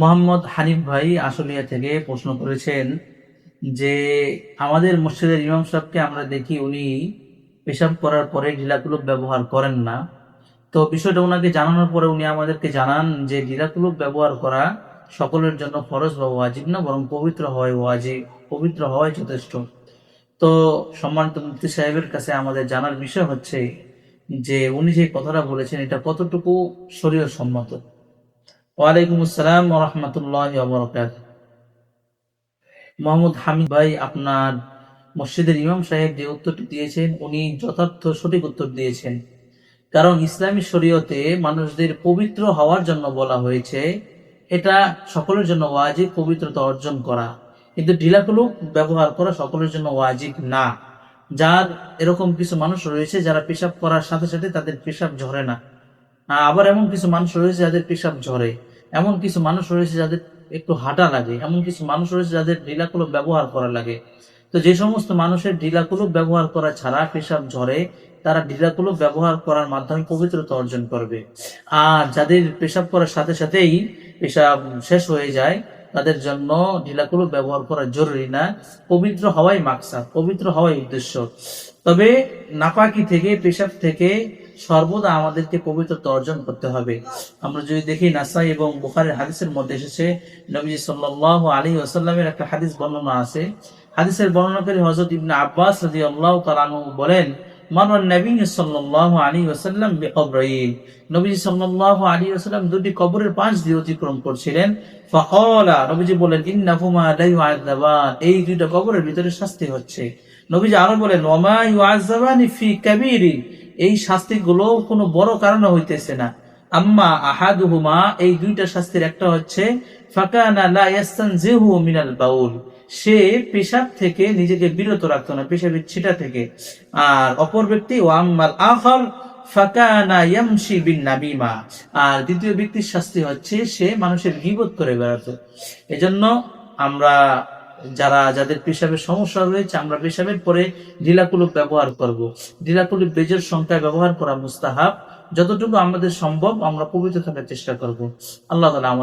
মোহাম্মদ হানিফ ভাই আশুলিয়া থেকে প্রশ্ন করেছেন যে, আমাদের মসজিদের ইমাম সাহেবকে আমরা দেখি উনি পেশাব করার পরে ঢিলাকুলুপ ব্যবহার করেন না। তো বিষয়টা ওনাকে জানানোর পরে উনি আমাদেরকে জানান যে ঢিলাকুলুপ ব্যবহার করা সকলের জন্য ফরজ বা ওয়াজিব না, বরং পবিত্র হয়, ওয়াজিব, পবিত্র হওয়াই যথেষ্ট। তো সম্মানিত মুফতি সাহেবের কাছে আমাদের জানার বিষয় হচ্ছে যে, উনি যে কথাটা বলেছেন, এটা কতটুকু শরীয় সম্মত ওয়ালাইকুম আসসালাম রহমতুল্লাহ বরকাত মোহাম্মদ হামিদ ভাই আপনার মসজিদের ইমাম সাহেব যে উত্তরটি দিয়েছেন, উনি যথার্থ সঠিক উত্তর দিয়েছেন। কারণ ইসলামী শরীয়তে মানুষদের পবিত্র হওয়ার জন্য বলা হয়েছে, এটা সকলের জন্য ওয়াজিব পবিত্রতা অর্জন করা। কিন্তু ঢিলাকুলুক ব্যবহার করা সকলের জন্য ওয়াজিব না। যার এরকম কিছু মানুষ রয়েছে যারা পেশাব করার সাথে সাথে তাদের পেশাব ঝরে না। আবার এমন কিছু মানুষ রয়েছে যাদের পেশাব ঝরে, এমন কিছু মানুষ রয়েছে যাদের একটু হাঁটা লাগে, এমন কিছু মানুষ রয়েছে যাদের ঢিলাকুলুক ব্যবহার করা লাগে। তো যে সমস্ত মানুষের ঢিলাকুলুক ব্যবহার করা ছাড়া পেশাব ঝরে, তারা ঢিলাকুলুক ব্যবহার করার মাধ্যমে পবিত্রতা অর্জন করবে। আর যাদের পেশাব করার সাথে সাথেই পেশাব শেষ হয়ে যায়, তাদের জন্য ঢিলাকুলুক ব্যবহার করা জরুরি না। পবিত্র হওয়াই মাকসাদ, পবিত্র হওয়াই উদ্দেশ্য। তবে নাপাকি থেকে, পেশাব থেকে সর্বদা আমাদেরকে পবিত্রতা অর্জন করতে হবে। আমরা যদি দেখি নাসাই এবং বুখারের হাদিসের মধ্যে এসেছে, নবীজি সাল্লাহ আলী ওসাল্লামের একটা হাদিস বর্ণনা আছে। হাদিসের বর্ণনাকারী হজরত ইবনে আব্বাস রাজি আল্লাহ বলেন পাঁচ করছিলেন। এই দুইটা কবরের ভিতরে শাস্তি হচ্ছে। নবীজি আরও বলেন এই শাস্তিগুলো কোনো বড় কারণে হইতেছে না। আম্মা আহাদুহুমা, এই দুইটা শাস্তির একটা হচ্ছে মিনাল বাউল। সে পেশাব থেকে নিজেকে বিরত রাখতো না পেশাবের ছিটা থেকে। আর অপর ব্যক্তি, ও আম্মাল আখর, ফাকানা আর দ্বিতীয় ব্যক্তির শাস্তি হচ্ছে, সে মানুষের গিবত করে বেড়াতো। এজন্য আমরা যারা, যাদের পেশাবের সমস্যা রয়েছে, আমরা পেশাবের পরে ডিলাকুলুপ ব্যবহার করব। ডিলাকুলুপ বেজের সংখ্যায় ব্যবহার করা মুস্তাহাব। যতটুকু আমাদের সম্ভব, আমরা পবিত্র থাকার চেষ্টা করব। আল্লাহ তালা আমাদের